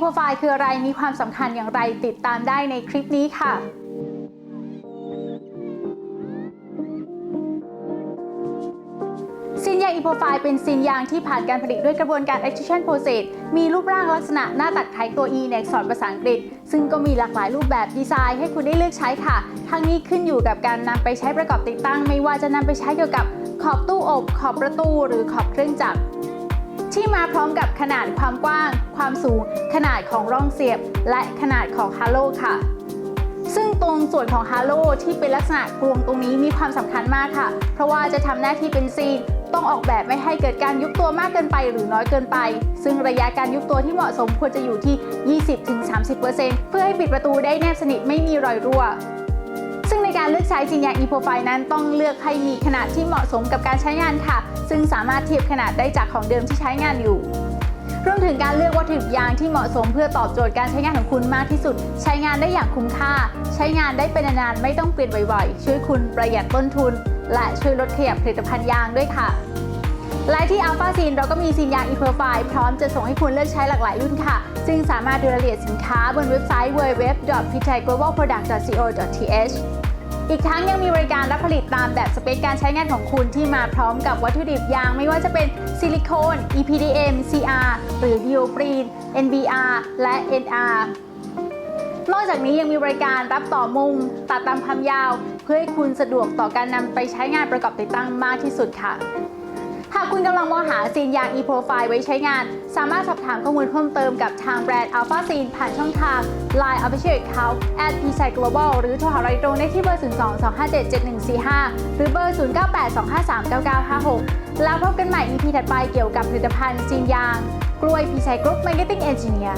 โปรไฟล์คืออะไรมีความสำคัญอย่างไรติดตามได้ในคลิปนี้ค่ะซินยางอีโปรไฟล์เป็นซินยางที่ผ่านการผลิตด้วยกระบวนการ extrusion process มีรูปร่างลักษณะหน้าตัดคล้ายตัว E ในอักษรภาษาอังกฤษ ซึ่งก็มีหลากหลายรูปแบบดีไซน์ให้คุณได้เลือกใช้ค่ะ ทั้งนี้ขึ้นอยู่กับการนำไปใช้ประกอบติดตั้ง ไม่ว่าจะนำไปใช้เกี่ยวกับขอบตู้อบ ขอบประตู หรือขอบเครื่องจักร ที่มาพร้อมกับขนาดความกว้าง ความสูง ขนาดของร่องเสียบ และขนาดของฮาโลค่ะ ซึ่งตรงส่วนของฮาโลที่เป็นลักษณะกลวงตรงนี้มีความสำคัญมากค่ะ เพราะว่าจะทำหน้าที่เป็นซีนต้องออกแบบไม่ให้เกิดการยุบตัวมากเกินไปหรือน้อยเกินไป ซึ่งระยะการยุบตัวที่เหมาะสมควรจะอยู่ที่ 20-30%เพื่อให้ปิดประตูได้แนบสนิทไม่มีรอยรั่ว การเลือกใช้จินยาง e p r o f i l e นั้นต้องเลือกให้มีขนาดที่เหมาะสมกับการใช้งานค่ะ ซึ่งสามารถเทียบขนาดได้จากของเดิมที่ใช้งานอยู่รวมถึงการเลือกวัตถุดิบยางที่เหมาะสมเพื่อตอบโจทย์การใช้งานของคุณมากที่สุด ใช้งานได้อย่างคุ้มค่า ใช้งานได้เป็นนานๆไม่ต้องเปลี่ยนบ่อยๆ ช่วยคุณประหยัดต้นทุน และช่วยลดขยะผลิตภัณฑ์ยางด้วยค่ะและที่ Alpha s e n เราก็มีซีนยาง e p r o f i l e พร้อมจะส่งให้คุณเลือกใช้หลากหลายรุ่นค่ะ ซึ่งสามารถดูรายละเอียดสินค้าบนเว็บไซต์ www.pithaiglobalproduct.co.th อีกทั้งยังมีบริการรับผลิตตามแบบสเปคการใช้งานของคุณที่มาพร้อมกับวัตถุดิบยาง ไม่ว่าจะเป็นซิลิโคน EPDM CR หรือดิโอปรีน NBR และ NR นอกจากนี้ยังมีบริการรับต่อมุม ตัดตามความยาว เพื่อให้คุณสะดวกต่อการนำไปใช้งานประกอบติดตั้งมากที่สุดค่ะำลังมองหาซีนยาง e-profile ไว้ใช้งาน สามารถสอบถามข้อมูลเพิ่มเติมกับทางแบรนด์ Alpha s e n ผ่านช่องทาง Line Official Account at p s i Global หรือโทรหาเราตรงได้ที่เบอร์ 02 257 7145 หรือเบอร์ 0982539956 แล้วพบกันใหม่ EP ถัดไปเกี่ยวกับผลิตภัณฑ์ซีนยาง กล้วยพีไซกรุ๊ป Marketing Engineer